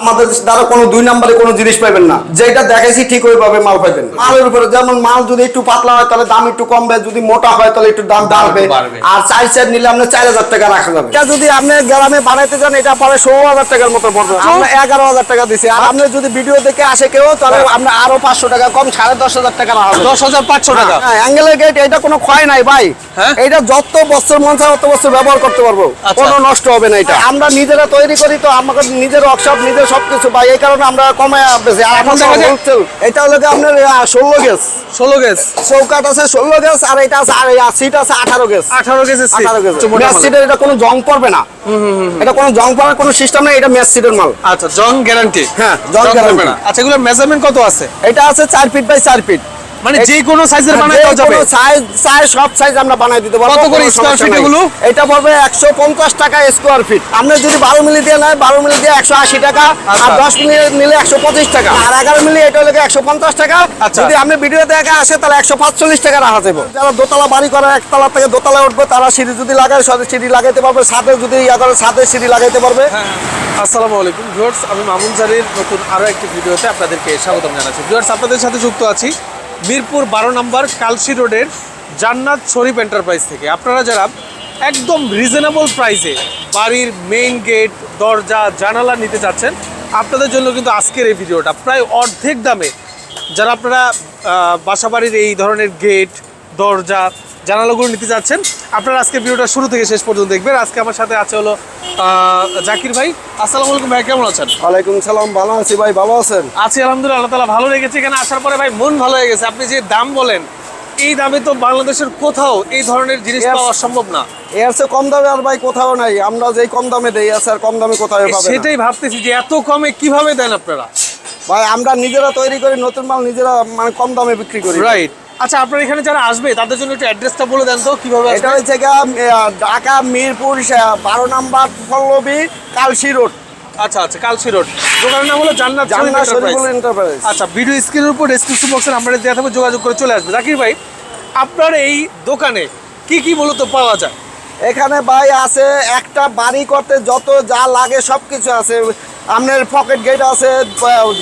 আমাদের দ্বারা কোনো দুই নম্বরে কোনো জিনিস পাবেন না। যেটা দেখাইছি ঠিক ওইভাবে মাল পাবেন মালের উপরে যেমন মাল যদি একটু পাতলা হয় তাহলে দাম একটু কমবে। যদি মোটা হয় তাহলে একটু দাম বাড়বে। আর চার চার নিলে আপনি চার হাজার টাকা রাখা যাবে। এটা যদি আপনি গ্রামে বানাইতে চান এটা পরে ষোলো হাজার টাকার মতো পড়বে। আমরা এগারো হাজার টাকা দিছি। আর আপনি যদি ভিডিও দেখে আসে কেউ তাহলে আমরা আরও পাঁচশো টাকা কম সাড়ে দশ হাজার টাকা রাখা যাবে। দশ হাজার পাঁচশো টাকা? অ্যাঙ্গেলের গেট এটা কোনো ক্ষয় নাই ভাই। হ্যাঁ? এটা যত বছর মন চায় তত বছর ব্যবহার করতে পারব। আচ্ছা। কোনো নষ্ট হবে না এটা। আমরা নিজেরা তৈরি করি তো আমাকে নিজের ওয়ার্কশপ নিজের সবকিছু ভাই এই কারণে আমরা কমে বেশি আর এখন। এটা হলো আপনার ষোলো গেস ষোলো গেস চৌকাট আছে ষোলো গেস আর এটা আছে আর সিট আছে আঠারো গেস আঠারো গেস আঠারো ম্যাচ সিটের এটা কোনো জং পড়বে না। এটা কোনো জং পড়ার কোনো সিস্টেম নেই এটা ম্যাচ সিটের মাল। আচ্ছা জং গ্যারান্টি হ্যাঁ, জং guarantee। আচ্ছা এগুলোর মেজারমেন্ট কত আছে? এটা আছে চার ফিট বাই চার ফিট মানে যে কোনো সাইজের দেওয়া যাবে সাইজ সাইজ সব সাইজ আমরা বানাই দিতে পারব কত করে feet নাই। এগুলো? এটা পড়বে একশো পঞ্চাশ টাকা স্কোয়ার ফিট আপনি যদি বারো মিলি দিয়ে নেয় বারো মিলি দিয়ে একশো আশি টাকা আর আচ্ছা। দশ মিলি নিলে একশো পঁচিশ টাকা আর এগারো মিলি এটা হলো একশো পঞ্চাশ টাকা আচ্ছা। যদি আপনি ভিডিও দেখে আসে তাহলে একশো পাঁচচল্লিশ টাকা রাখা যাবে যারা দোতলা বাড়ি করে একতলা থেকে দোতলা উঠবে তারা সিঁড়ি যদি লাগায় সাথে সিঁড়ি লাগাইতে পারবে ছাদে যদি ইয়া করে ছাদে সিঁড়ি লাগাইতে পারবে আসসালামু আলাইকুম ভিউয়ার্স আমি মামুন জারির নতুন আরও একটি ভিডিওতে আপনাদেরকে স্বাগতম জানাচ্ছি ভিউয়ার্স আপনাদের সাথে যুক্ত আছি মিরপুর বারো নম্বর কালসি রোডের জান্নাত শরীফ এন্টারপ্রাইজ থেকে। আপনারা যারা একদম রিজনেবল প্রাইসে বাড়ির মেইন গেট দরজা, জানালা নিতে চাচ্ছেন, আপনাদের জন্য কিন্তু আজকের এই ভিডিওটা প্রায় অর্ধেক দামে। যারা আপনারা বাসাবাড়ির এই ধরনের গেট দরজা জানালাগুলো নিতে চাচ্ছেন আপনারা আজকে ভিডিওটা শুরু থেকে শেষ পর্যন্ত দেখবেন। আজকে আমার সাথে আছে হলো জাকির ভাই। আসসালামু আলাইকুম ভাই কেমন আছেন? ওয়ালাইকুম সালাম ভালো আছি ভাই ভালো আছেন? আছি আলহামদুলিল্লাহ আল্লাহ তালা ভালো লেগেছে এখানে আসার পরে ভাই মন ভালো হয়ে গেছে। আপনি যে দাম বলেন এই দামে তো বাংলাদেশের কোথাও এই ধরনের জিনিস পাওয়া সম্ভব না। এর চেয়ে কম দামে আর ভাই কোথাও নাই। আমরা যেই কম দামে দেই আছে আর কম দামে কোথাও পাবে না। সেটাই ভাবতেছি যে এত কমে কীভাবে দেন আপনারা? ভাই আমরা নিজেরা তৈরি করি নতুন মাল নিজেরা মানে কম দামে বিক্রি করি। রাইট আচ্ছা আপনার এখানে যারা আসবে তাদের জন্য একটু অ্যাড্রেসটা বলে দেন তো কীভাবে এটা হচ্ছে ঢাকা মিরপুর বারো নাম্বার পল্লবী কালসি রোড। আচ্ছা আচ্ছা কালসি রোড। দোকানের নাম হলো জান্নাত জান্নাত শরীফুল এন্টারপ্রাইজ আচ্ছা ভিডিও স্ক্রিনের উপর ডেসক্রিপশন বক্সে নাম্বারে দেওয়া থাকবে যোগাযোগ করে চলে আসবে। জাকির ভাই আপনার এই দোকানে কি কি মূলত পাওয়া যায়? এখানে ভাই আছে একটা বাড়ি করতে যত যা লাগে সব কিছু আছে। আপনার পকেট গেট আছে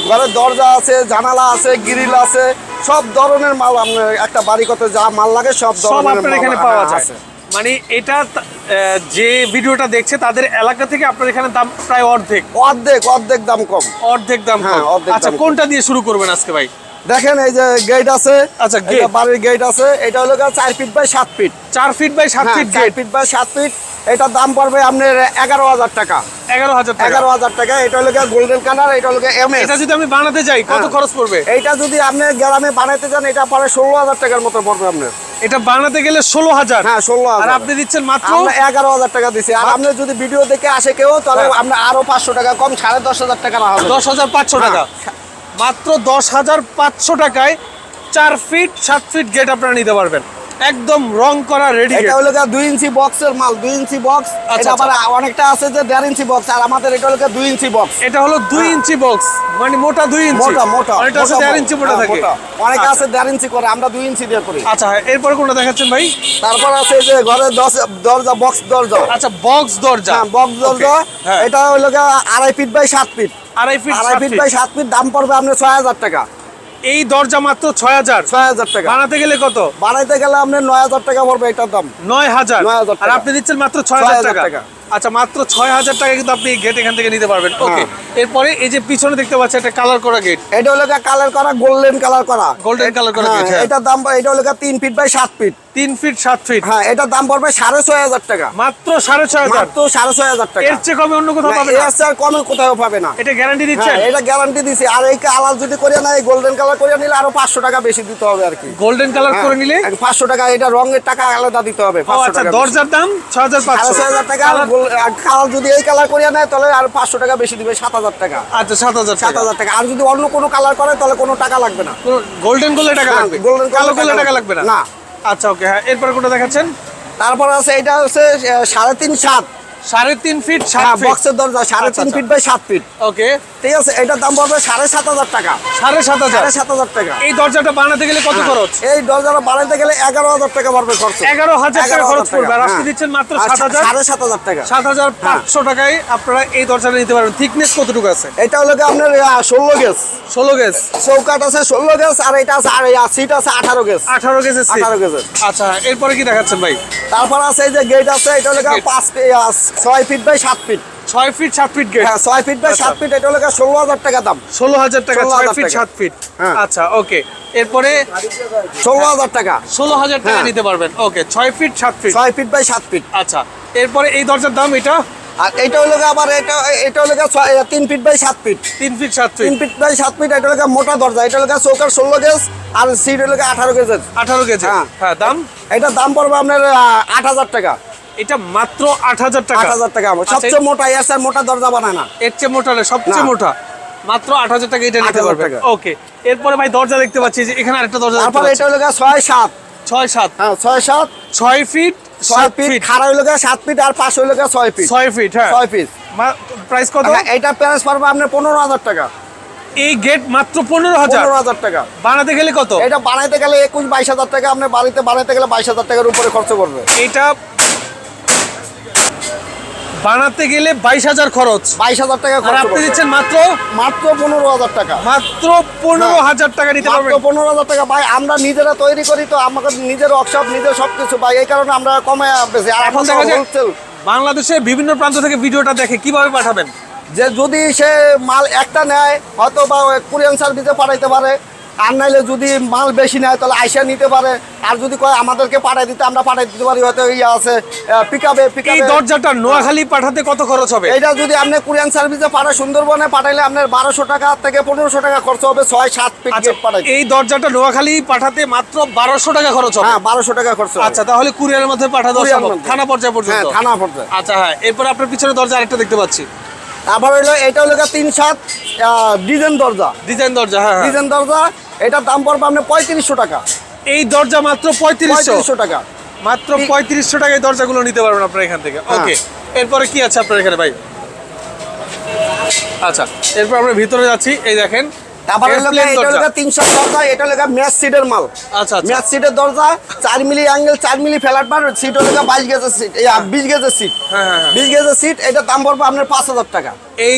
ঘরের দরজা আছে জানালা আছে গ্রিল আছে। সব ধরনের মাল আপনার একটা বাড়ি করতে যা মাল লাগে সব ধরনের এখানে পাওয়া যায়। মানে এটা যে ভিডিওটা দেখছে তাদের এলাকা থেকে আপনার এখানে দাম প্রায় অর্ধেক। অর্ধেক অর্ধেক দাম কম। অর্ধেক দাম হ্যাঁ, অর্ধেক আচ্ছা কোনটা দিয়ে শুরু করবেন আজকে ভাই? দেখেন এই যে গেট আছে আচ্ছা, বাড়ির গেট আছে এটা হলো চার ফিট বাই সাত ফিট চার ফিট বাই সাত হ্যাঁ, ফিট চার ফিট বাই সাত ফিট এটার দাম পড়বে আপনার এগারো হাজার টাকা। এগারো হাজার এগারো হাজার টাকা এটা হলো গোল্ডেন কালার এটা হলো এম এটা যদি আমি বানাতে যাই কত হ্যাঁ। খরচ পড়বে? এইটা যদি আপনি গ্রামে বানাইতে চান এটা পরে ষোলো হাজার টাকার মতো পড়বে আপনার। এটা বানাতে গেলে ষোলো হাজার। হ্যাঁ ষোলো আর আপনি দিচ্ছেন মাত্র? এগারো হাজার টাকা আর আপনি যদি ভিডিও দেখে আসে কেউ তাহলে হ্যাঁ। আমরা আরও পাঁচশো টাকা কম সাড়ে দশ হাজার টাকা দশ হাজার পাঁচশো হ্যাঁ। টাকা মাত্র দশ হাজার পাঁচশো টাকায় চার ফিট সাত ফিট গেট আপনারা নিতে পারবেন। একদম রং করা রেডি এটা হলো দুই ইঞ্চি বক্সের মাল দুই ইঞ্চি বক্স আচ্ছা, এটা আবার অনেকটা আছে যে দেড় ইঞ্চি বক্স আর আমাদের এটা হলো দুই ইঞ্চি বক্স এটা হলো দুই ইঞ্চি বক্স মানে মোটা দুই ইঞ্চি। মোটা মোটা আছে দেড় ইঞ্চি মোটা হ্যাঁ, থাকে। অনেকে আচ্ছা। আছে দেড় ইঞ্চি করে আমরা দুই ইঞ্চি দিয়ে করি। আচ্ছা হ্যাঁ এরপরে কোনটা দেখাচ্ছেন ভাই? তারপর আছে যে ঘরে দশ দরজা বক্স দরজা। আচ্ছা বক্স দরজা। হ্যাঁ বক্স দরজা। হ্যাঁ। এটা হলো আড়াই ফিট বাই সাত ফিট। আড়াই ফিট আড়াই ফিট বাই সাত ফিট দাম পড়বে আপনার ছয় হাজার টাকা। এই দরজা মাত্র ছয় হাজার। ছয় হাজার টাকা। বানাতে গেলে কত? বানাইতে গেলে আপনার নয় হাজার টাকা পড়বে এটার দাম। নয় হাজার। 9,000 আর আপনি দিচ্ছেন মাত্র ছয় হাজার টাকা। আচ্ছা মাত্র ছয় হাজার টাকা কিন্তু আপনি গেট এখান থেকে নিতে পারবেন। ওকে এরপরে এই যে পিছনে দেখতে পাচ্ছেন একটা কালার করা গেট এটা হলো কালার করা গোল্ডেন কালার করা। Golden colour করা হ্যাঁ, হ্যাঁ। এটার দাম এটা হলো তিন ফিট বাই সাত ফিট তিন ফিট সাত ফিট হ্যাঁ এটার দাম পড়বে সাড়ে ছয় হাজার টাকা। মাত্র সাড়ে ছয় হাজার? মাত্র সাড়ে ছয় হাজার টাকা। এর চেয়ে কমে অন্য কোথাও পাবে এর না চেয়ে কমে কোথাও পাবে না। এটা গ্যারান্টি দিচ্ছেন? হ্যাঁ এটা গ্যারান্টি দিছি। আর এই কালার যদি করিয়ে না এই গোল্ডেন কালার করিয়ে নিলে আরও পাঁচশো টাকা বেশি দিতে হবে আর কি। গোল্ডেন কালার করে নিলে? পাঁচশো টাকা এটা রঙের টাকা আলাদা দিতে হবে আচ্ছা দরজার দাম ছয় হাজার পাঁচশো। ছয় হাজার টাকা কালার যদি এই কালার করিয়ে নেয় তাহলে আর পাঁচশো টাকা বেশি দিবে সাত হাজার টাকা। আচ্ছা সাত হাজার সাত হাজার টাকা। আর যদি অন্য কোনো কালার করে তাহলে কোনো টাকা লাগবে না। গোল্ডেন করলে টাকা হ্যাঁ, লাগবে? golden কালো করলে টাকা লাগবে না? না। আচ্ছা ওকে হ্যাঁ এরপরে কোনটা দেখাচ্ছেন? তারপর আছে এটা হচ্ছে সাড়ে তিন সাত। সাড়ে তিন ফিট সাত হ্যাঁ বক্সের দরজা সাড়ে আচ্ছা, তিন আচ্ছা। ফিট বাই সাত ফিট। ওকে। ঠিক আছে এটার দাম পড়বে সাড়ে সাত হাজার টাকা। সাড়ে সাত হাজার? সাড়ে সাত হাজার টাকা। এই দরজাটা বানাতে গেলে কত হ্যাঁ, খরচ? এই দরজাটা বানাইতে গেলে এগারো হাজার টাকা পড়বে খরচ। এগারো হাজার টাকা খরচ পড়বে। আর আপনি হ্যাঁ। দিচ্ছেন মাত্র সাত হাজার। সাড়ে সাত হাজার টাকা। সাত হাজার পাঁচশো টাকায় আপনারা এই দরজাটা নিতে পারবেন। থিকনেস কতটুকু আছে? এটা হলো কি আপনার ষোলো গেজ। ষোলো গেজ? চৌকাট আছে ষোলো গেজ আর এটা আছে আর সিট আছে আঠারো গেজ। আঠারো গেজের। আঠারো গেজের। আচ্ছা এরপরে কি দেখাচ্ছেন ভাই? তারপর আছে এই যে গেট আছে এটা হলো। পাঁচ ছয় ফিট বাই সাত ফিট ছয় ফিট সাত ফিট গেট হ্যাঁ ছয় ফিট বাই আচ্ছা। সাত ফিট এটা হলো ষোলো হাজার টাকা দাম। ষোলো হাজার টাকা 16,000 ছয় ফিট সাত ফিট হ্যাঁ। আচ্ছা ওকে এরপরে ষোলো হাজার টাকা। ষোলো হাজার টাকা হ্যাঁ। নিতে পারবেন। ওকে ছয় ফিট সাত ফিট ছয় ফিট বাই সাত ফিট আচ্ছা এরপরে এই দরজার দাম এটা? আর এটা হলো আবার এটা এটা হলো তিন ফিট বাই সাত ফিট তিন ফিট সাত তিন ফিট ফিট বাই সাত ফিট এটা হলো মোটা দরজা। এটা হলো চৌকার ষোলো গেজ আর সিট হলো আঠারো গেজের আঠারো কেজি হ্যাঁ। হ্যাঁ দাম? এটার দাম পড়বে আপনার আট হাজার টাকা। এটা মাত্র আট হাজার টাকা। আট হাজার টাকা আচ্ছা, সবচেয়ে মোটা এর মোটা দরজা বানায় না। এর চেয়ে মোটা না সবচেয়ে মোটা। মাত্র আট হাজার টাকা এটা নিতে 8,000 পারবেন টাকা। ওকে এরপরে ভাই দরজা দেখতে পাচ্ছি যে এখানে আরেকটা দরজা দেখতে এটা হলো ছয় সাত। ছয় সাত। হ্যাঁ ছয় সাত। ছয় ফিট ছয় ফিট খাড়া হইল সাত ফিট আর পাঁচ হইল ছয় ফিট। ছয় ফিট হ্যাঁ। ছয় ফিট। প্রাইস কত? হ্যাঁ, এইটা প্রাইস পড়বে আপনার পনেরো হাজার টাকা। এই গেট মাত্র পনেরো হাজার। হাজার টাকা। বানাতে গেলে কত? এটা বানাইতে গেলে একুশ বাইশ হাজার টাকা আপনার বাড়িতে বানাইতে গেলে বাইশ হাজার টাকার উপরে খরচ করবে এটা বানাতে গেলে বাইশ হাজার খরচ। বাইশ হাজার টাকা খরচ আপনি দিচ্ছেন মাত্র? মাত্র পনেরো হাজার টাকা। মাত্র পনেরো হাজার টাকা নিতে পারবেন। পনেরো হাজার টাকা। ভাই আমরা নিজেরা তৈরি করি তো আমাকে নিজের ওয়ার্কশপ নিজের সব কিছু ভাই এই কারণে আমরা কমে বেশি। আর এখন দেখা যায়। বাংলাদেশের বিভিন্ন প্রান্ত থেকে ভিডিওটা দেখে কীভাবে পাঠাবেন। যে যদি সে মাল একটা নেয় হয়তো বা কুরিয়ান সার্ভিসে পাঠাইতে পারে। আর নাইলে যদি মাল বেশি নেয় তাহলে আইসা নিতে পারে। আর যদি কয় আমাদেরকে পাঠাই দিতে আমরা পাঠাই দিতে পারি হয়তো ইয়ে আছে পিক আপে পিক এই দরজাটা নোয়াখালী পাঠাতে কত খরচ হবে? এটা যদি আপনি কুরিয়ান সার্ভিসে পাঠায় সুন্দরবনে পাঠাইলে আপনার বারোশো টাকা থেকে পনেরোশো টাকা খরচ হবে ছয় সাত আচ্ছা পাঠাই এই দরজাটা নোয়াখালী পাঠাতে মাত্র বারোশো টাকা খরচ হবে? হ্যাঁ বারোশো টাকা খরচ হবে। আচ্ছা তাহলে কুরিয়ারের মধ্যে পাঠা দেওয়া কুরিয়ার থানা পর্যায়ে হ্যাঁ পর্যন্ত থানা পর্যায়ে। আচ্ছা হ্যাঁ এরপর আপনার পিছনে দরজা আরেকটা দেখতে পাচ্ছি। তারপর হইল এটা হলো তিন সাত ডিজাইন দরজা। ডিজাইন দরজা হ্যাঁ হ্যাঁ। ডিজাইন দরজা এটার দাম পড়বে আপনার পঁয়ত্রিশশো টাকা। এই দরজা মাত্র পঁয়ত্রিশশো? টাকা। মাত্র পঁয়ত্রিশশো টাকায় দরজাগুলো নিতে পারবেন আপনার এখান থেকে। হ্যাঁ। ওকে এরপরে কি আছে আপনার এখানে ভাই? আচ্ছা এরপর আমরা ভিতরে যাচ্ছি। এই দেখেন তিনশো দরজা এটা গিয়ে ম্যাচ সিটের মাল। আচ্ছা আচ্ছা। ম্যাচ সিটের দরজা চার মিলি অ্যাঙ্গেল চার মিলি ফ্ল্যাট বার সিট হলো বাইশ গেজের সিট বিশ গেজের সিট হ্যাঁ, হ্যাঁ, হ্যাঁ। বিশ গেজের সিট দাম পড়বে আপনার পাঁচ হাজার টাকা। এই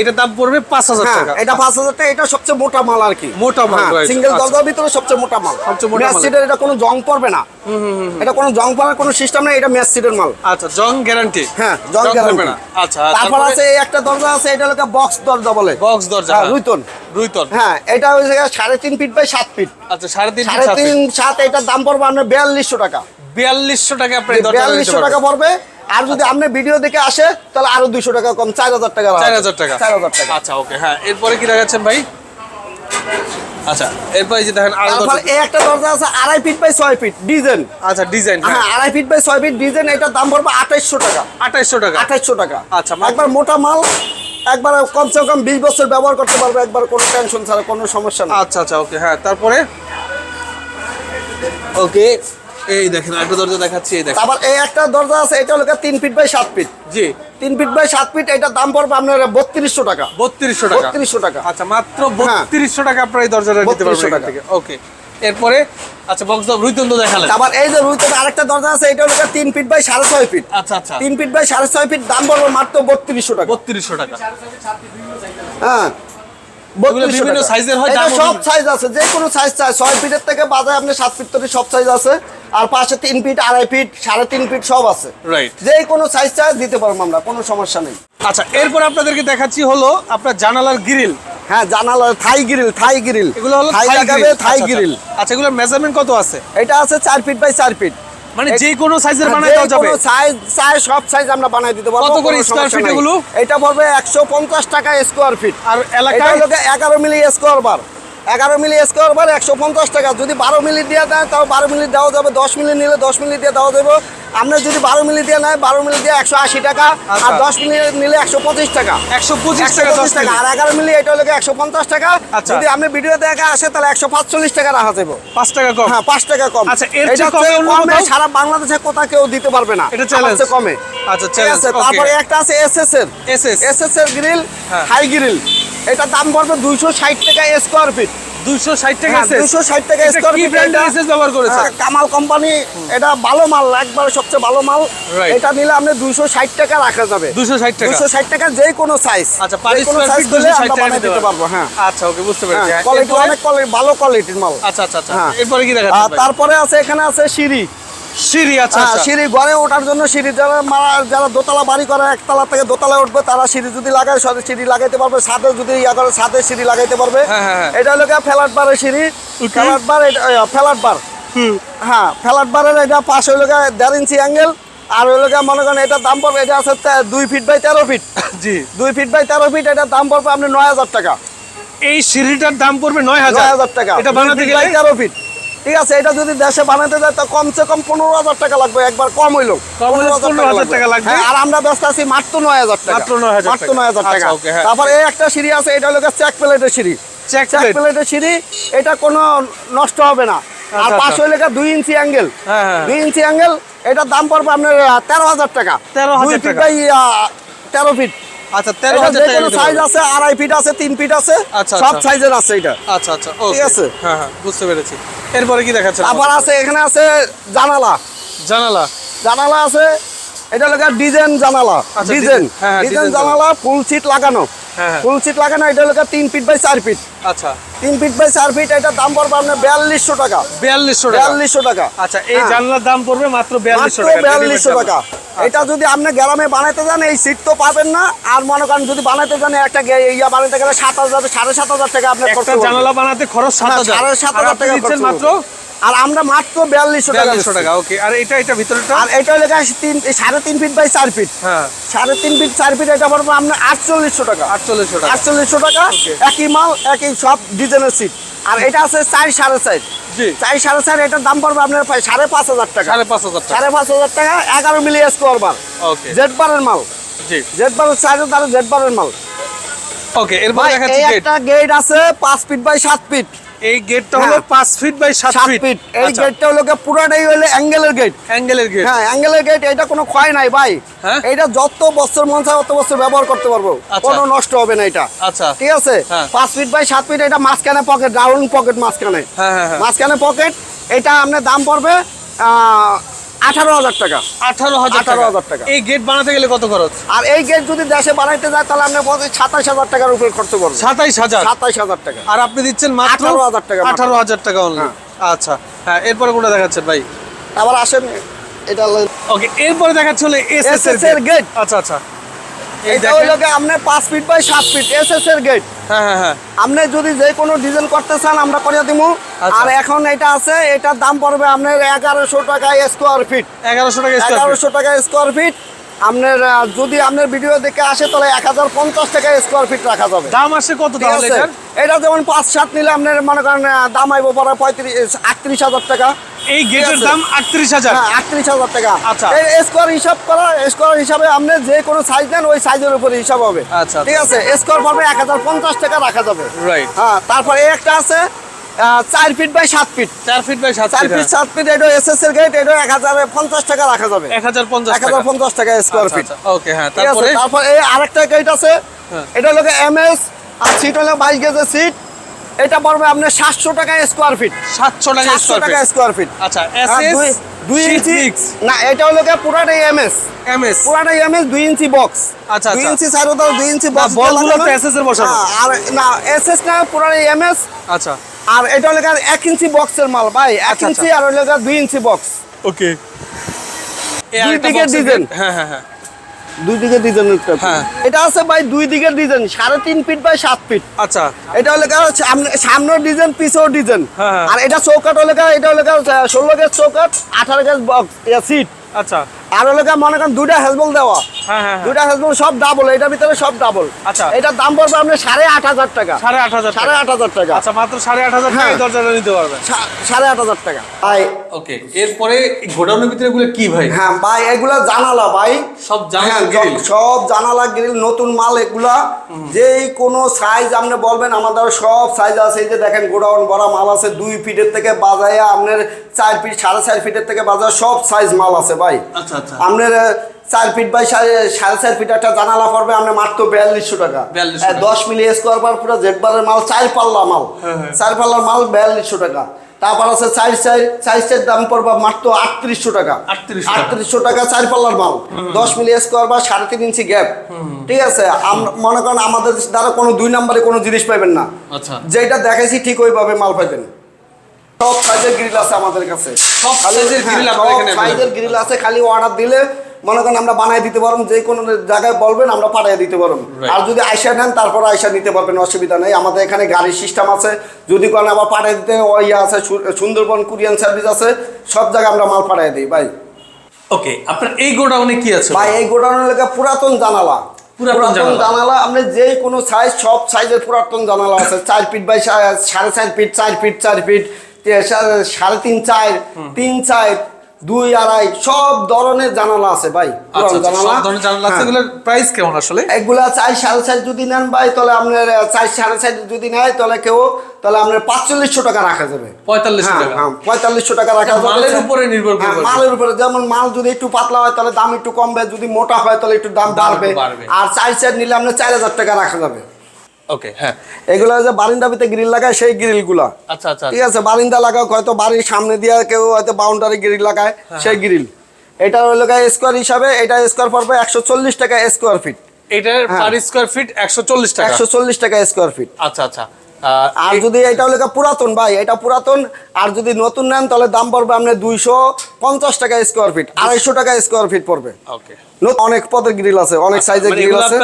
এটার দাম পড়বে পাঁচ হাজার হ্যাঁ টাকা। এটা পাঁচ হাজার টাকা এটা সবচেয়ে মোটা মাল আর কি। মোটা মাল, সিঙ্গেল আচ্ছা। দরজার ভিতরে সবচেয়ে মোটা মাল। সবচেয়ে মোটা এটা কোনো জং পড়বে না। এটা কোনো জং পড়ার কোনো সিস্টেম নেই এটা ম্যাচ সিটের মাল। আচ্ছা জং গ্যারান্টি হ্যাঁ জং গ্যারান্টি না। আচ্ছা তারপর আছে এই একটা দরজা আছে এটা হলো বক্স দরজা বলে। বক্স দরজা হ্যাঁ, হ্যাঁ। রুইতন। রুইতন। হ্যাঁ এটা হচ্ছে সাড়ে তিন ফিট বাই সাত ফিট আচ্ছা সাড়ে তিন সাড়ে তিন সাত এটার দাম পড়বে আপনার বিয়াল্লিশশো টাকা। বিয়াল্লিশশো টাকা বিয়াল্লিশশো টাকা পড়বে। আর যদি আপনি ভিডিও দেখে আসে তাহলে আরও দুইশো টাকা কম চার হাজার টাকা চার হাজার টাকা। চার হাজার টাকা। আচ্ছা ওকে হ্যাঁ এরপরে কি দেখাচ্ছেন ভাই? আচ্ছা এরপরে যে দেখেন এই একটা দরজা আছে আড়াই ফিট বাই ছয় ফিট ডিজাইন। আচ্ছা ডিজাইন হ্যাঁ। আড়াই ফিট বাই ছয় ফিট ডিজাইন এটার দাম পড়বে আঠাইশশো টাকা। আঠাইশশো টাকা। আঠাইশশো টাকা। আচ্ছা, একবার মোটা মাল একবার কমসে কম বিশ বছর ব্যবহার করতে পারবে একবার কোনো টেনশন ছাড়া কোনো সমস্যা নেই। আচ্ছা আচ্ছা ওকে হ্যাঁ তারপরে? ওকে এই দেখেন একটা দরজা দেখাচ্ছি এই দেখেন। তারপর এই একটা দরজা আছে এটা হলো গিয়ে তিন ফিট বাই সাত ফিট। জি। তিন ফিট বাই সাত ফিট এটার দাম পড়বে আপনার বত্রিশশো টাকা। বত্রিশশো টাকা। বত্রিশশো টাকা। আচ্ছা মাত্র হ্যাঁ। বত্রিশশো টাকা আপনার এই দরজাটা নিতে পারবেন 3200 এখান থেকে। ওকে এরপরে আচ্ছা বক্স রুইতন্দ দেখালেন। তারপর এই যে রুইতের আরেকটা দরজা আছে এটা হলো গিয়ে তিন ফিট বাই সাড়ে ছয় ফিট। আচ্ছা আচ্ছা। তিন ফিট বাই সাড়ে ছয় ফিট দাম পড়বে মাত্র বত্রিশশো টাকা। বত্রিশশো টাকা। হ্যাঁ। 3200 বিভিন্ন সাইজের হয়, এটা সব সাইজ আছে যে কোনো সাইজ চাই। ছয় ফিটের থেকে বাজায় আপনি সাত ফিট তৈরি সব সাইজ আছে। আর পাশে তিন ফিট আড়াই ফিট সাড়ে তিন ফিট সব আছে। রাইট যে কোনো সাইজ চাই দিতে পারব আমরা কোনো সমস্যা নেই। আচ্ছা এরপর আপনাদেরকে দেখাচ্ছি হলো আপনার জানালার গ্রিল হ্যাঁ জানালা থাই গ্রিল থাই গ্রিল এগুলো হলো থাই লাগাবে গ্রিল থাই আচ্ছা, গ্রিল আচ্ছা। আচ্ছা এগুলোর মেজারমেন্ট কত আছে? এটা আছে চার ফিট বাই চার ফিট। মানে যে কোনো সাইজের হ্যাঁ, বানাই দেওয়া যাবে সাইজ চাই সব সাইজ আমরা বানাই দিতে পারব কত করে স্কয়ার নাই। এগুলো? এটা পড়বে একশো পঞ্চাশ টাকা স্কোয়ার ফিট আর এলাকায় হলো এগারো মিলি স্কোয়ার বার এগারো মিলি স্কোয়ার বার একশো পঞ্চাশ টাকা। যদি বারো মিলি দিয়ে দেয় তাও বারো মিলি দেওয়া যাবে। দশ মিলি নিলে দশ মিলি দিয়ে দেওয়া যাবে। আপনার যদি বারো মিলি দিয়ে নেয় বারো মিলি দিয়ে একশো আশি টাকা। আর আচ্ছা। দশ মিলি নিলে একশো পঁচিশ টাকা। একশো পঁচিশ টাকা দশ টাকা। আর এগারো মিলি এটা হলো একশো পঞ্চাশ টাকা। আচ্ছা। যদি আপনি ভিডিও দেখা আসে তাহলে একশো পাঁচচল্লিশ টাকা রাখা যাবে। পাঁচ টাকা কম? হ্যাঁ পাঁচ টাকা কম। আচ্ছা, এটা কমে? সারা বাংলাদেশে কোথাও কেউ দিতে পারবে না। এটা challenge। কমে। আচ্ছা, ঠিক আছে. তারপরে একটা আছে এসএস এর SS এসএস এর গ্রিল। হাই গ্রিল এটা দাম পড়বে দুইশো ষাট টাকা স্কোয়ার ফিট দুইশো ষাট টাকা হ্যাঁ, SS 260 টাকা এটা square কি feet, ব্র্যান্ডের এটা- এসএস ব্যবহার করেছেন? হ্যাঁ, কামাল কোম্পানি এটা ভালো মাল একবারে সবচেয়ে ভালো মাল। এটা নিলে আপনি দুইশো ষাট টাকা রাখা যাবে। ষাট টাকা? দুশো ষাট টাকা যে কোনো সাইজ আচ্ছা পার কোনো সাইজ দিলে আমরা বানিয়ে দিতে পারব হ্যাঁ। আচ্ছা ওকে বুঝতে পেরেছি। হ্যাঁ, কোয়ালিটি অনেক ভালো কোয়ালিটির মাল। আচ্ছা আচ্ছা আচ্ছা। হ্যাঁ। এরপরে কি আর তারপরে আছে এখানে আছে সিঁড়ি। সিঁড়ি আচ্ছা হ্যাঁ, আচ্ছা। সিঁড়ি ঘরে ওঠার জন্য সিঁড়ি যারা মারা- যারা দোতলা বাড়ি করে একতলা থেকে দোতলায় উঠবে তারা সিঁড়ি যদি লাগায় সিঁড়ি লাগাইতে পারবে ছাদে যদি ইয়া করে ছাদে সিঁড়ি লাগাইতে পারবে। হ্যাঁ, হ্যাঁ। এটা হলো ফ্ল্যাট বারের সিঁড়ি। Flat bar flat bar. হ্যাঁ ফ্ল্যাট বারের এটা পাশ হইল গিয়ে দেড় ইঞ্চি অ্যাঙ্গেল আর হইল গিয়ে মনে করেন এটার দাম পড়বে এটা আছে দুই ফিট বাই তেরো ফিট জি। দুই ফিট বাই তেরো ফিট এটার দাম পড়বে আপনি নয় হাজার টাকা। এই সিঁড়িটার দাম পড়বে নয় হাজার। হাজার টাকা। এটা বানাতে গেলে? তেরো ফিট ঠিক আছে এটা যদি দেশে বানাতে যায় তো কমসে কম পনেরো হাজার টাকা লাগবে একবার কম হইল কম হলে 15,000 টাকা লাগবে। হ্যাঁ, আর আমরা ব্যস্ত আছি মাত্র নয় হাজার টাকা মাত্র 9,000 মাত্র টাকা। নয় হাজার টাকা আচ্ছা, হ্যাঁ। তারপর এই একটা সিঁড়ি আছে এটা হলো চেক প্লেটের সিঁড়ি চেক প্লেটের সিঁড়ি এটা কোনো নষ্ট হবে না আর আচ্ছা, পাঁচ আচ্ছা। দুই ইঞ্চি অ্যাঙ্গেল হ্যাঁ। দুই ইঞ্চি অ্যাঙ্গেল এটার দাম পড়বে আপনার তেরো হাজার টাকা 13,000 দুই ফিট টাকা। তেরো ফিট আচ্ছা তেরো হাজার টাকা সাইজ। আছে আড়াই ফিট আছে তিন ফিট আছে সব। সাইজের আছে এটা আচ্ছা আচ্ছা okay. আছে। হ্যাঁ হ্যাঁ বুঝতে পেরেছি এরপরে কি দেখাচ্ছে আবার আছে এখানে আছে জানালা। জানালা? জানালা আছে এটা লেখা ডিজাইন জানালা। আচ্ছা, ডিজাইন। হ্যাঁ, হ্যাঁ, ডিজাইন জানালা। ফুল সিট লাগানো। হ্যাঁ, হ্যাঁ। ফুল সিট লাগানো এটা লেখা তিন ফিট বাই চার ফিট আচ্ছা। তিন ফিট বাই চার ফিট এটার দাম পড়বে আপনার বিয়াল্লিশশো টাকা। বিয়াল্লিশশো বিয়াল্লিশশো টাকা। আচ্ছা এই হ্যাঁ। জানলার দাম পড়বে মাত্র বিয়াল্লিশশো টাকা বিয়াল্লিশশো টাকা। এটা যদি আপনি গ্রামে বানাইতে যান এই সিট তো পাবেন না। আর মনে করেন যদি বানাইতে যান একটা ইয়া বানাতে গেলে সাত হাজার সাড়ে সাত হাজার টাকা আপনার জানালা বানাতে খরচ সাত সাড়ে সাত হাজার টাকা মাত্র। আর আমরা মাত্র বিয়াল্লিশশো টাকা টাকা ওকে আর এটা এটা ভিতরটা আর এটা লেখা তিন সাড়ে তিন ফিট বাই চার ফিট হ্যাঁ। সাড়ে তিন ফিট চার ফিট এটা পড়বে আপনার আটচল্লিশশো টাকা। আটচল্লিশশো টাকা। আটচল্লিশশো টাকা একই মাল একই সব ডিজাইনের সিট আর এটা আছে চার সাড়ে চার। চার সাড়ে চার এটার দাম পড়বে আপনার সাড়ে পাঁচ হাজার টাকা। সাড়ে পাঁচ হাজার সাড়ে পাঁচ হাজার টাকা এগারো মিলি স্কোয়ার বার ওকে জেড বারের মাল। জেড বারের চার্জ তার জেড বারের মাল। ওকে দেখাচ্ছি একটা গেট আছে পাঁচ ফিট বাই সাত ফিট এই গেটটা হলো হ্যাঁ। পাঁচ ফিট বাই সাত সাত ফিট ফিট এই গেটটা হলো গিয়ে পুরোটাই হলো অ্যাঙ্গেলের গেট অ্যাঙ্গেলের গেট হ্যাঁ অ্যাঙ্গেলের গেট এটা কোনো ক্ষয় নাই ভাই। হ্যাঁ? এটা যত বছর মন চায় তত বছর ব্যবহার করতে পারব। আচ্ছা। কোনো নষ্ট হবে না এটা আচ্ছা। ঠিক আছে? হ্যাঁ। পাঁচ ফিট বাই সাত ফিট এটা মাঝখানে পকেট রাউন্ড পকেট মাঝখানে। হ্যাঁ হ্যাঁ হ্যাঁ। মাঝখানে পকেট এটা আপনার দাম পড়বে আঠারো হাজার টাকা। আঠারো হাজার 18,000 টাকা। এই গেট বানাতে গেলে কত খরচ? আর এই গেট যদি দেশে বানাইতে যায় তাহলে আপনার পড়বে সাতাইশ হাজার টাকার উপরে খরচ পড়বে সাতাইশ হাজার? সাতাইশ হাজার টাকা। আর আপনি দিচ্ছেন মাত্র 18,000 টাকা আঠারো হাজার টাকা অনলি হ্যাঁ। আচ্ছা। হ্যাঁ এরপরে কোনটা দেখাচ্ছেন ভাই? আবার আসেন এটা ওকে এরপরে দেখাচ্ছে হলে এস এস এর গেট আচ্ছা আচ্ছা। এটা হলো আপনার পাঁচ ফিট বাই সাত ফিট এস এস এর গেট আপনি যদি যে কোনো ডিজাইন করতে চান আমরা করে দিব আচ্ছা। আর এখন এটা আছে এটার দাম পড়বে আপনার এগারোশো টাকা স্কোয়ার ফিট এগারোশো টাকা এগারোশো টাকা স্কোয়ার ফিট আপনার যদি আপনার ভিডিও দেখে আসে তাহলে এক হাজার পঞ্চাশ টাকা স্কোয়ার ফিট রাখা যাবে। দাম আসে কত তাহলে? এটা যেমন পাঁচ সাত নিলে আপনার মনে করেন দাম আইব পরে পঁয়ত্রিশ আটত্রিশ হাজার টাকা। এই গেটের দাম আটত্রিশ হাজার? হ্যাঁ আটত্রিশ হাজার টাকা। আচ্ছা। এই স্কোয়ার হিসাব করা স্কোয়ার হিসাবে আপনি যে কোনো সাইজ নেন ওই সাইজের উপরে হিসাব হবে। আচ্ছা, ঠিক আছে? স্কোয়ার পড়বে এক হাজার পঞ্চাশ টাকা রাখা যাবে। রাইট হ্যাঁ তারপরে একটা আছে চার ফিট বাই সাত ফিট চার ফিট বাই সাত চার ফিট ফিট সাত ফিট এটা এস এস এর গেট এটা এক হাজার পঞ্চাশ টাকা রাখা যাবে। এক হাজার পঞ্চাশ এক হাজার পঞ্চাশ টাকা স্কোয়ার ফিট ওকে হ্যাঁ তারপরে? তারপর এই আরেকটা গেট আছে। হ্যাঁ। এটা হলো এম এস আর সিট হলো বাইশ গেজের সিট এটা পড়বে আপনার সাতশো টাকা স্কোয়ার ফিট সাতশো টাকা সাতশো টাকা স্কোয়ার ফিট আচ্ছা এস এস দুই- ইঞ্চি না এটা হলো পুরাটাই এম এস এম এস পুরাটাই এম এস দুই ইঞ্চি বক্স আচ্ছা, দুই আচ্ছা। ইঞ্চি সাইড দুই ইঞ্চি বক্স বলগুলো তো SS এর বসানো। আর না এস এস না পুরাটাই এম এস আচ্ছা। আর এটা হলো এক ইঞ্চি বক্সের মাল ভাই। এক আচ্ছা, ইঞ্চি আর হলো দুই ইঞ্চি বক্স ওকে। দুই দিকের design। হ্যাঁ হ্যাঁ হ্যাঁ। দুই দিকে ডিজাইন হ্যাঁ। এটা আছে ভাই দুই দিকের ডিজাইন সাড়ে তিন ফিট বাই সাত ফিট আচ্ছা। এটা হলো সামনে- সামনের ডিজাইন পিছেও ডিজাইন হ্যাঁ, হ্যাঁ। আর এটা চৌকাট হলো এটা হলো ষোলো গেজ চৌকাট আঠারো গেজ বক্স সিট আচ্ছা। আর গিয়ে মনে করেন দুইটা হেজবল দেওয়া। হ্যাঁ হ্যাঁ হ্যাঁ। দুইটা হেজবল সব ডাবল এটার ভিতরে সব ডাবল আচ্ছা। এটার দাম পড়বে আপনার সাড়ে আট হাজার টাকা। সাড়ে আট হাজার সাড়ে আট হাজার টাকা। আচ্ছা মাত্র সাড়ে আট হাজার। টাকায় দরজাটা নিতে পারবেন সাড়ে আট হাজার টাকা। ভাই ওকে এরপরে গোডাউনের ভিতরে এগুলো কি ভাই? হ্যাঁ ভাই এগুলা জানালা ভাই। সব জানালা গ্রিল। সব জানালা গ্রিল নতুন মাল এগুলা। যেই কোনো সাইজ আপনি বলবেন আমাদের সব সাইজ আছে। এই যে দেখেন গোডাউন ভরা মাল আছে দুই ফিটের থেকে বাজায় আপনার চার ফিট সাড়ে চার ফিটের থেকে বাজায় সব সাইজ মাল আছে ভাই। আচ্ছা আপনার চার ফিট বাই সাড়ে সাড়ে চার ফিট একটা জানালা পড়বে আপনার মাত্র বিয়াল্লিশশো টাকা। 4200 দশ মিলি স্কোয়ার বার পুরো মাল চার পাল্লা মাল। হ্যাঁ, হ্যাঁ। চার পাল্লার মাল বিয়াল্লিশশো টাকা। তারপর আছে চার চার চার দাম পড়বে মাত্র আটত্রিশশো টাকা। আটত্রিশশো টাকা। চার পাল্লার মাল। দশ মিলি স্কোয়ার বা সাড়ে তিন ইঞ্চি গ্যাপ ঠিক আছে? মনে করেন আমাদের দ্বারা কোনো দুই নম্বরে কোনো জিনিস পাবেন না। আচ্ছা। যেটা দেখাইছি ঠিক ওইভাবে মাল পাবেন সব সাইজের গ্রিল আছে আমাদের কাছে। সব সব এখানে সাইজের গ্রিল আছে খালি অর্ডার দিলে মনে করেন আমরা বানাই দিতে পারব যে কোনো জায়গায় বলবেন আমরা পাঠিয়ে দিতে পারব। আর যদি আইসা নেন তারপর আইসা নিতে পারবেন অসুবিধা নেই। আমাদের এখানে গাড়ির সিস্টেম আছে। যদি কোনো আবার পাঠিয়ে দিতে ইয়ে আছে সুন্দরবন কুরিয়ান সার্ভিস আছে সব জায়গায় আমরা মাল পাঠিয়ে দিই ভাই। ওকে আপনার এই গোডাউনে কি আছে? ভাই এই গোডাউনের লেগে পুরাতন জানালা। পুরাতন জানালা। আপনি যে কোনো সাইজ সব সাইজের পুরাতন জানালা আছে। চার ফিট বাই সাড়ে চার ফিট চার ফিট চার ফিট সাড়ে তিন চার তিন চার দুই আড়াই সব ধরনের জানালা আছে ভাই। আচ্ছা আচ্ছা, জানালা। হ্যাঁ। এগুলোর প্রাইস কেমন আসলে? এগুলা চার সাড়ে চার যদি নেন ভাই তাহলে আপনার চার সাড়ে চার যদি নেয় তাহলে কেউ তাহলে আপনার পাঁচচল্লিশশো টাকা রাখা যাবে। পঁয়তাল্লিশশো হ্যাঁ, টাকা? হ্যাঁ, পঁয়তাল্লিশশো টাকা রাখা যাবে। মালের উপরে নির্ভর করবে। মালের উপরে। যেমন মাল যদি একটু পাতলা হয় তাহলে দাম একটু কমবে। যদি মোটা হয় তাহলে একটু দাম বাড়বে। আর চার চার নিলে আপনার চার হাজার টাকা রাখা যাবে। ওকে হ্যাঁ। এগুলো যে বারিন্দাবিতে গ্রিল লাগায় সেই গ্রিল আচ্ছা আচ্ছা ঠিক আছে বারিন্দা লাগাও হয়তো বাড়ির সামনে দিয়ে কেউ হয়তো বাউন্ডারি গ্রিল লাগায় হ্যাঁ, সেই গ্রিল এটা হলো স্কোয়ার হিসাবে এটা স্কোয়ার পড়বে একশো চল্লিশ টাকা স্কোয়ার ফিট এটার হ্যাঁ। পার স্কোয়ার ফিট একশো চল্লিশ টাকা। একশো চল্লিশ টাকা স্কোয়ার ফিট আচ্ছা আচ্ছা। আর যদি এটা হলো পুরাতন ভাই এটা পুরাতন আর যদি নতুন নেন তাহলে দাম পড়বে আপনার দুইশো পঞ্চাশ টাকা স্কোয়ার ফিট আড়াইশো টাকা স্কোয়ার ফিট পড়বে। অনেক পদের গ্রিল আছে অনেক সাইজের মানে গ্রিল আছে।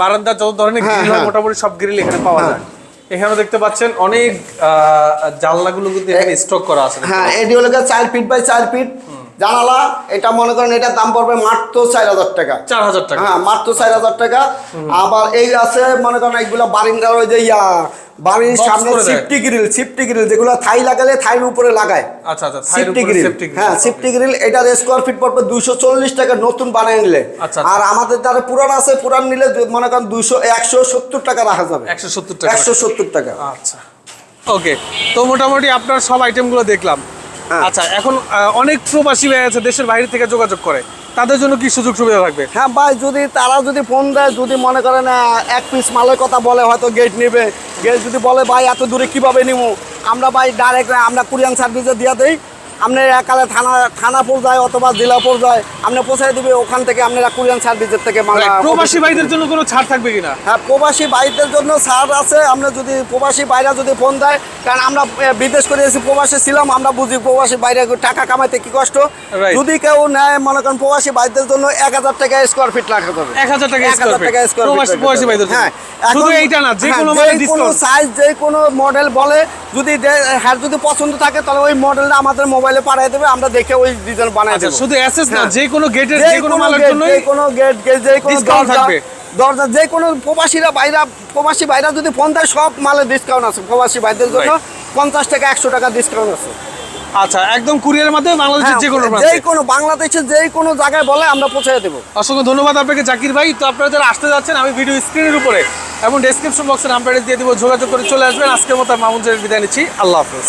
বারান্দার যত ধরনের হ্যাঁ, গ্রিল হ্যাঁ। মোটামুটি সব গ্রিল এখানে পাওয়া হ্যাঁ। যায় এখানেও দেখতে পাচ্ছেন অনেক জানলাগুলো কিন্তু এখানে স্টক করা আছে। হ্যাঁ এটি হলো চার ফিট বাই চার ফিট জানালা এটা মনে করেন এটার দাম পড়বে মাত্র চার হাজার টাকা। চার হাজার টাকা। হ্যাঁ মাত্র চার হাজার টাকা। আবার এই আছে মনে করেন এইগুলো বারিন্দার ওই যে ইয়া বাড়ির সামনে সিফটি গ্রিল সিফটি গ্রিল যেগুলো থাই লাগালে থাইয়ের উপরে লাগায়। আচ্ছা আচ্ছা সিফটি গ্রিল হ্যাঁ সিফটি গ্রিল এটার স্কোয়ার ফিট পড়বে দুইশো চল্লিশ টাকা নতুন বানিয়ে নিলে। আচ্ছা, আর আমাদের যারা পুরান আছে পুরান নিলে মনে করেন দুইশো একশো সত্তর টাকা রাখা যাবে। 170 টাকা। একশো সত্তর টাকা। আচ্ছা। ওকে তো মোটামুটি আপনার সব আইটেমগুলো দেখলাম। আচ্ছা এখন অনেক প্রবাসী ভাই আছে দেশের বাইরে থেকে যোগাযোগ করে। তাদের জন্য কি সুযোগ সুবিধা থাকবে? হ্যাঁ ভাই যদি তারা যদি ফোন দেয় যদি মনে করেন এক পিস মালের কথা বলে হয়তো গেট নেবে। গেট যদি বলে ভাই এত দূরে কীভাবে নিবো? আমরা ভাই ডাইরেক্ট আমরা কুরিয়ান সার্ভিসে দিয়ে দিই। আপনি একালে থানা থানা পর্যায়ে অথবা জেলা পর্যায়ে আপনি পৌঁছায় দিবে ওখান থেকে আপনারা কুরিয়ান সার্ভিসের থেকে মাল প্রবাসী ভাইদের জন্য কোনো ছাড় থাকবে কিনা? হ্যাঁ প্রবাসী ভাইদের জন্য ছাড় আছে আমরা যদি প্রবাসী বাইরা যদি ফোন দেয় কারণ আমরা বিদেশ করে এসে প্রবাসী ছিলাম আমরা বুঝি প্রবাসী বাইরে টাকা কামাইতে কি কষ্ট। যদি কেউ নেয় মনে করেন প্রবাসী ভাইদের জন্য এক হাজার টাকা স্কোয়ার ফিট রাখা যাবে। এক হাজার টাকা 1000 স্কোয়ার ফিট টাকা স্কোয়ার প্রবাসী ফিট প্রবাসী ভাইদের হ্যাঁ শুধু এইটা না যে হ্যাঁ, কোনো মানে সাইজ যে কোনো মডেল বলে যদি হ্যাঁ যদি পছন্দ থাকে তাহলে ওই মডেলটা আমাদের মোবাইলে পাঠিয়ে দেবে আমরা দেখে ওই ডিজাইন বানাই আচ্ছা দেবো। শুধু অ্যাসেস না হ্যাঁ। যে কোনো গেটের যে কোনো মালের গেট, জন্যই যে কোনো গেট যে কোনো দরজা থাকবে। দরজা যে কোনো প্রবাসীরা বাইরা প্রবাসী বাইরা যদি দেয় সব মালে ডিসকাউন্ট আছে। প্রবাসী ভাইদের জন্য পঞ্চাশ টাকা একশো টাকা ডিসকাউন্ট আছে। আচ্ছা একদম কুরিয়ারের মাধ্যমে বাংলাদেশের যে কোনো হ্যাঁ, যে কোনো বাংলাদেশের যে কোনো জায়গায় বলে আমরা পৌঁছে দেবো। অসংখ্য ধন্যবাদ আপনাকে জাকির ভাই। তো আপনারা যারা আসতে যাচ্ছেন আমি ভিডিও স্ক্রিনের উপরে এবং ডেসক্রিপশন বক্সে নাম্বারে দিয়ে দিব। যোগাযোগ করে চলে আসবেন। আজকের মতো মামুন বিদায় নিচ্ছি। আল্লাহ হাফেজ।